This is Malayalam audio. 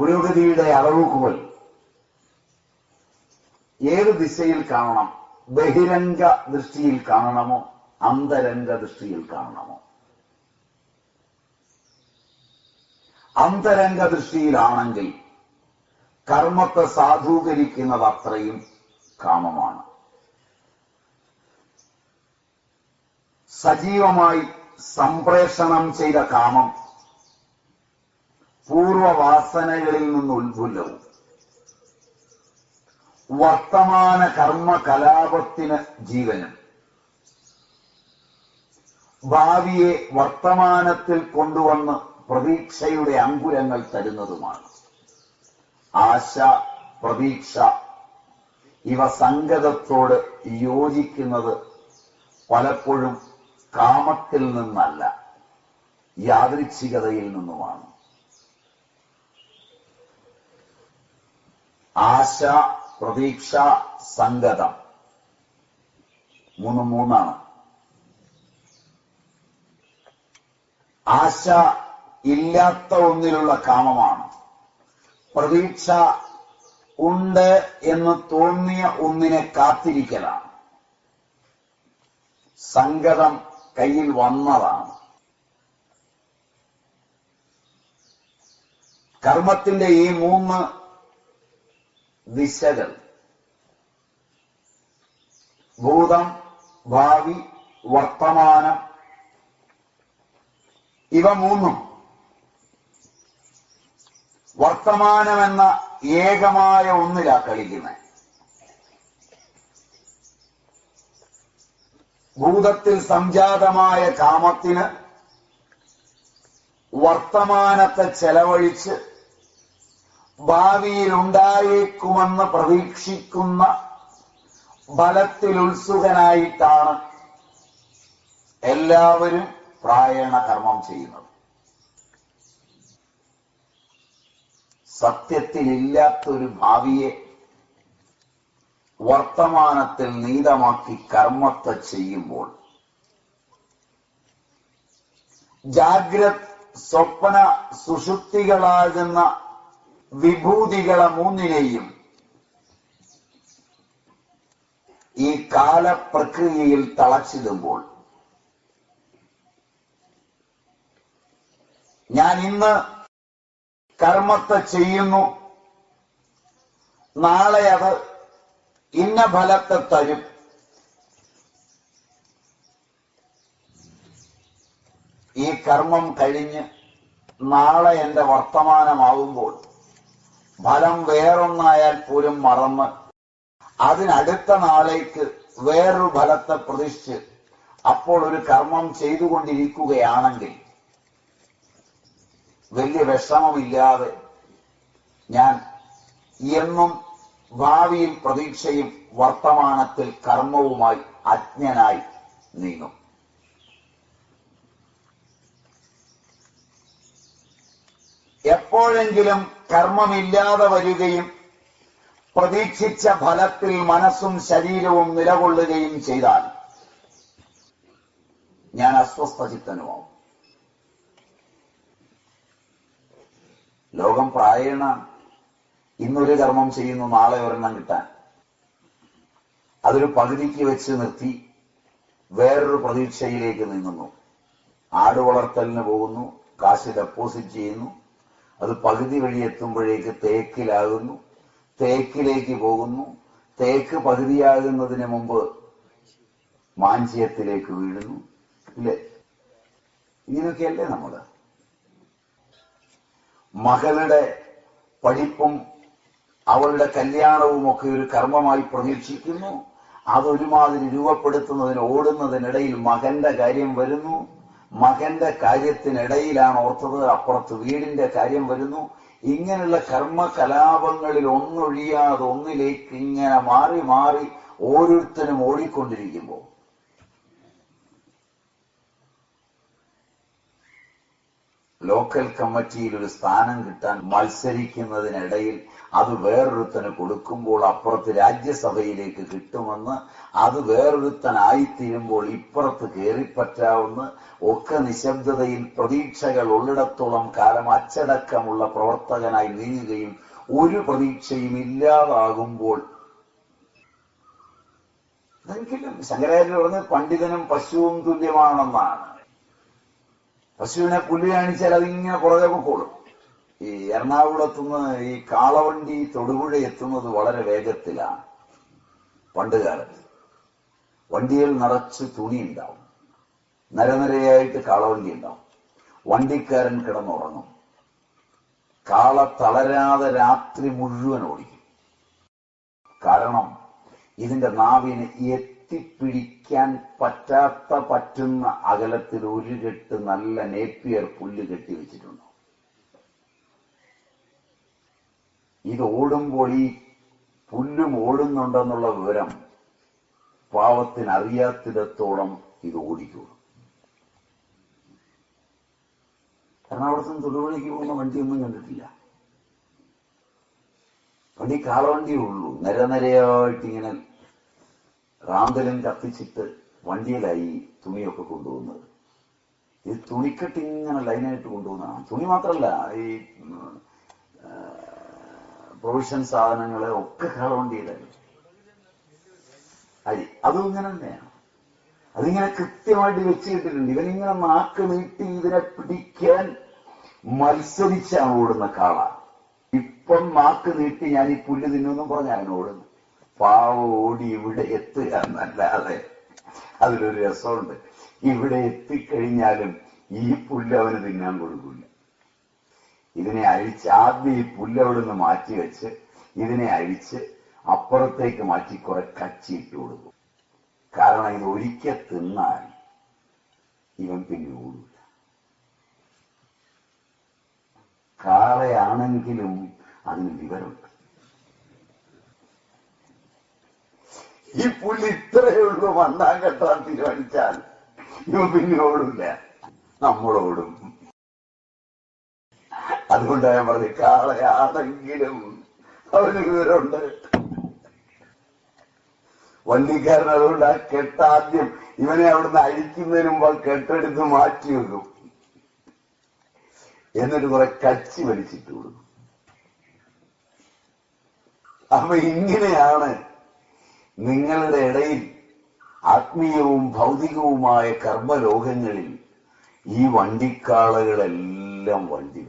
പുരോഗതിയുടെ അളവുകോൽ. ഏത് ദിശയിൽ കാണണം? ബഹിരംഗ ദൃഷ്ടിയിൽ കാണണമോ? അന്തരംഗ ദൃഷ്ടിയിൽ കാണണമോ? അന്തരംഗ ദൃഷ്ടിയിലാണെങ്കിൽ കർമ്മത്തെ സാധൂകരിക്കുന്നത് അത്രയും കാമമാണ്. സജീവമായി സംപ്രേഷണം ചെയ്ത കാമം പൂർവവാസനകളിൽ നിന്ന് ഉത്ഫുല്ലവും വർത്തമാന കർമ്മ കലാപത്തിന് ജീവനും. ഭാവിയെ വർത്തമാനത്തിൽ കൊണ്ടുവന്ന് പ്രതീക്ഷയുടെ അങ്കുരങ്ങൾ തരുന്നതുമാണ്. ആശ പ്രതീക്ഷ ഇവ സംഗതത്തോട് യോജിക്കുന്നത് പലപ്പോഴും കാമത്തിൽ നിന്നല്ല യാദൃച്ഛികതയിൽ നിന്നുമാണ്. ആശ പ്രതീക്ഷ സംഗതം മൂന്ന് മൂന്നാണ്. ആശ ഇല്ലാത്ത ഒന്നിലുള്ള കാമമാണ്. പ്രതീക്ഷ ഉണ്ട് എന്ന് തോന്നിയ ഒന്നിനെ കാത്തിരിക്കലാണ്. സങ്കടം കയ്യിൽ വന്നതാണ്. കർമ്മത്തിന്റെ ഈ മൂന്ന് ദിശകൾ ഭൂതം ഭാവി വർത്തമാനം ഇവ മൂന്നും വർത്തമാനമെന്ന ഏകമായ ഒന്നിലാ കളിക്കുന്നത്. ഭൂതത്തിൽ സംജാതമായ കാമത്തിന് വർത്തമാനത്തെ ചെലവഴിച്ച് ഭാവിയിൽ ഉണ്ടായേക്കുമെന്ന് പ്രതീക്ഷിക്കുന്ന ഫലത്തിൽ ഉത്സുകനായിട്ടാണ് എല്ലാവരും പ്രായണ കർമ്മം ചെയ്യുന്നത്. സത്യത്തിലില്ലാത്തൊരു ഭാവിയെ വർത്തമാനത്തിൽ നീതമാക്കി കർമ്മത്തെ ചെയ്യുമ്പോൾ ജാഗ്രത് സ്വപ്ന സുഷുപ്തികളാകുന്ന വിഭൂതികളെ മൂന്നിനെയും ഈ കാലപ്രക്രിയയിൽ തളച്ചിടുമ്പോൾ ഞാൻ ഇന്ന് കർമ്മത്തെ ചെയ്യുന്നു. നാളെ അത് ഇന്ന ഫലത്തെ തരും. ഈ കർമ്മം കഴിഞ്ഞ് നാളെ എന്റെ വർത്തമാനമാവുമ്പോൾ ഫലം വേറൊന്നായാൽ പോലും മറന്ന് അതിനടുത്ത നാളേക്ക് വേറൊരു ഫലത്തെ പ്രതിഷ്ഠ അപ്പോൾ ഒരു കർമ്മം ചെയ്തുകൊണ്ടിരിക്കുകയാണെങ്കിൽ വലിയ വിഷമമില്ലാതെ ഞാൻ എന്നും ഭാവിയിൽ പ്രതീക്ഷയും വർത്തമാനത്തിൽ കർമ്മവുമായി അജ്ഞനായി നീങ്ങും. എപ്പോഴെങ്കിലും കർമ്മമില്ലാതെ വരികയും പ്രതീക്ഷിച്ച ഫലത്തിൽ മനസ്സും ശരീരവും നിലകൊള്ളുകയും ചെയ്താൽ ഞാൻ അസ്വസ്ഥചിത്തനുമാവും ലോകം പ്രായണ ഇന്നൊരു കർമ്മം ചെയ്യുന്നു നാളെ ഒരെണ്ണം കിട്ടാൻ. അതൊരു പകുതിക്ക് വെച്ച് നിർത്തി വേറൊരു പ്രതീക്ഷയിലേക്ക് നീങ്ങുന്നു ആട് വളർത്തലിന് പോകുന്നു കാശ് ഡെപ്പോസിറ്റ് ചെയ്യുന്നു അത് പകുതി വഴി എത്തുമ്പോഴേക്ക് തേക്കിലാകുന്നു തേക്കിലേക്ക് പോകുന്നു. തേക്ക് പകുതിയാകുന്നതിന് മുമ്പ് മാഞ്ചിയത്തിലേക്ക് വീഴുന്നു ഇല്ലേ? ഇങ്ങനെയൊക്കെയല്ലേ നമ്മൾ മകളുടെ പഠിപ്പും അവളുടെ കല്യാണവും ഒക്കെ ഒരു കർമ്മമായി പ്രതീക്ഷിക്കുന്നു. അതൊരുമാതിരി രൂപപ്പെടുത്തുന്നതിന് ഓടുന്നതിനിടയിൽ മകന്റെ കാര്യം വരുന്നു. മകന്റെ കാര്യത്തിനിടയിലാണ് ഓർത്തത്. അപ്പുറത്ത് വീടിന്റെ കാര്യം വരുന്നു. ഇങ്ങനെയുള്ള കർമ്മ കലാപങ്ങളിൽ ഒന്നൊഴിയാതെ ഒന്നിലേക്ക് ഇങ്ങനെ മാറി മാറി ഓരോരുത്തരും ഓടിക്കൊണ്ടിരിക്കുമ്പോൾ ലോക്കൽ കമ്മിറ്റിയിൽ ഒരു സ്ഥാനം കിട്ടാൻ മത്സരിക്കുന്നതിനിടയിൽ അത് വേറൊരുത്തന് കൊടുക്കുമ്പോൾ അപ്പുറത്ത് രാജ്യസഭയിലേക്ക് കിട്ടുമെന്ന് അത് വേറൊരുത്തനായിത്തീരുമ്പോൾ ഇപ്പുറത്ത് കയറിപ്പറ്റാവുന്ന ഒക്കെ നിശബ്ദതയിൽ പ്രതീക്ഷകൾ ഉള്ളിടത്തോളം കാലം അച്ചടക്കമുള്ള പ്രവർത്തകനായി നീങ്ങുകയും ഒരു പ്രതീക്ഷയും ഇല്ലാതാകുമ്പോൾ എനിക്കില്ല ശങ്കരാചാര്യ പറഞ്ഞത് പണ്ഡിതനും പശുവും തുല്യമാണെന്നാണ്. പശുവിനെ പുല്ല് കാണിച്ചാൽ അതിങ്ങനെ പുറകെ പൊക്കോളും ഈ എറണാകുളത്തുനിന്ന് ഈ കാളവണ്ടി തൊടുപുഴ എത്തുന്നത് വളരെ വേഗത്തിലാണ് പണ്ട് കാലത്ത്. വണ്ടിയിൽ നിറച്ച് തുണി ഉണ്ടാവും. നരനിരയായിട്ട് കാളവണ്ടി ഉണ്ടാവും. വണ്ടിക്കാരൻ കിടന്നുറങ്ങും. കാള തളരാതെ രാത്രി മുഴുവൻ ഓടിക്കും. കാരണം ഇതിന്റെ നാവിന് എത്തിപ്പിടിക്കാൻ പറ്റാത്ത പറ്റുന്ന അകലത്തിൽ ഒരു കെട്ട് നല്ല നേപ്പിയർ പുല്ല് കെട്ടി വെച്ചിട്ടുണ്ട്? ഇത് ഓടുമ്പോൾ ഈ പുല്ലും ഓടുന്നുണ്ടെന്നുള്ള വിവരം പാവത്തിന് അറിയാത്തിടത്തോളം ഇത് ഓടിക്കൂ എറണാകുളത്ത് തൊടുപുഴയ്ക്ക് പോകുന്ന വണ്ടിയൊന്നും കണ്ടിട്ടില്ല. വണ്ടി കാളവണ്ടിയേ ഉള്ളൂ. നിരനിരയായിട്ട് റാന്തലും കത്തിച്ചിട്ട് വണ്ടിയിലായി തുണിയൊക്കെ കൊണ്ടുപോകുന്നത് ഇത് തുണിക്കെട്ട് ഇങ്ങനെ ലൈനായിട്ട് കൊണ്ടുപോകുന്നതാണ് തുണി മാത്രമല്ല ഈ പ്രൊവിഷൻ സാധനങ്ങൾ ഒക്കെ കാളവണ്ടിയിലായി അരി അതും ഇങ്ങനെ തന്നെയാണ്. അതിങ്ങനെ കൃത്യമായിട്ട് വെച്ചിട്ടിട്ടുണ്ട്. ഇവനിങ്ങനെ നാക്ക് നീട്ടി ഇതിനെ പിടിക്കാൻ മത്സരിച്ചാണ് ഓടുന്ന കാള. ഇപ്പം നാക്ക് നീട്ടി ഞാൻ ഈ പുല്ല് തിന്നുമെന്നും പറഞ്ഞാണ് ഓടുന്നു പാവ ഓടി എത്തുക എന്നല്ലാതെ അതിലൊരു രസമുണ്ട്. ഇവിടെ എത്തിക്കഴിഞ്ഞാലും ഈ പുല്ല് അവന് തിന്നാൻ കൊടുക്കില്ല ഇതിനെ അഴിച്ച് ആദ്യം ഈ പുല്ല് അവിടെ നിന്ന് മാറ്റി വെച്ച് ഇതിനെ അഴിച്ച് അപ്പുറത്തേക്ക് മാറ്റി കുറെ കച്ചിയിട്ട് കൊടുക്കും. കാരണം ഇത് ഒരിക്കൽ തിന്നാൽ ഇവൻ പിന്നെ ഓടില്ല കാളയാണെങ്കിലും അതിന് വിവരമുണ്ട്. ഈ പുല്ല് ഇത്രയേ ഉള്ളൂ മണ്ണാൻ കെട്ടാൻ തീരുമാനിച്ചാൽ. ഇവ പിന്നെ ഓടില്ല നമ്മളോടും. അതുകൊണ്ട് ഞാൻ പറഞ്ഞു കാളയാണെങ്കിലും അവന് വിവരമുണ്ട്. വണ്ടിക്കാരൻ അതുകൊണ്ട് ആ കെട്ടാദ്യം ഇവനെ അവിടുന്ന് അഴിക്കുന്നതിന് മുമ്പ് കെട്ടെടുത്ത് മാറ്റി വെക്കും. എന്നിട്ട് കുറെ കച്ചി വലിച്ചിട്ട് കൊടുക്കും. അപ്പൊ ഇങ്ങനെയാണ് നിങ്ങളുടെ ഇടയിൽ ആത്മീയവും ഭൗതികവുമായ കർമ്മലോകങ്ങളിൽ ഈ വണ്ടിക്കാളകളെല്ലാം വണ്ടി